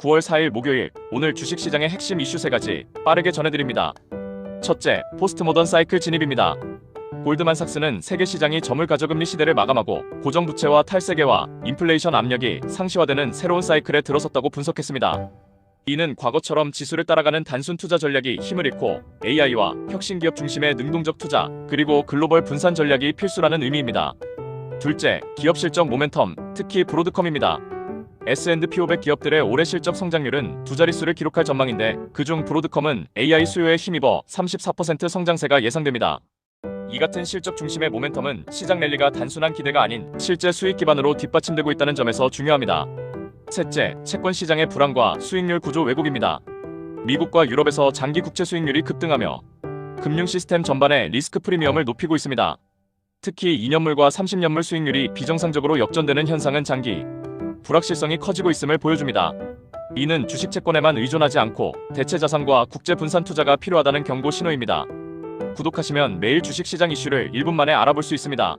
9월 4일 목요일 오늘 주식시장의 핵심 이슈 3가지 빠르게 전해드립니다. 첫째, 포스트모던 사이클 진입입니다. 골드만삭스는 세계 시장이 저물 가저 금리 시대를 마감하고 고정부채와 탈세계와 인플레이션 압력이 상시화되는 새로운 사이클에 들어섰다고 분석했습니다. 이는 과거처럼 지수를 따라가는 단순 투자 전략이 힘을 잃고 AI와 혁신 기업 중심의 능동적 투자 그리고 글로벌 분산 전략이 필수라는 의미입니다. 둘째, 기업 실적 모멘텀, 특히 브로드컴입니다. S&P 500 기업들의 올해 실적 성장률은 두 자릿수를 기록할 전망인데 그중 브로드컴은 AI 수요에 힘입어 34% 성장세가 예상됩니다. 이 같은 실적 중심의 모멘텀은 시장 랠리가 단순한 기대가 아닌 실제 수익 기반으로 뒷받침되고 있다는 점에서 중요합니다. 셋째, 채권 시장의 불안과 수익률 구조 왜곡입니다. 미국과 유럽에서 장기 국채 수익률이 급등하며 금융 시스템 전반의 리스크 프리미엄을 높이고 있습니다. 특히 2년물과 30년물 수익률이 비정상적으로 역전되는 현상은 장기 불확실성이 커지고 있음을 보여줍니다. 이는 주식 채권에만 의존하지 않고 대체 자산과 국제 분산 투자가 필요하다는 경고 신호입니다. 구독하시면 매일 주식 시장 이슈를 1분 만에 알아볼 수 있습니다.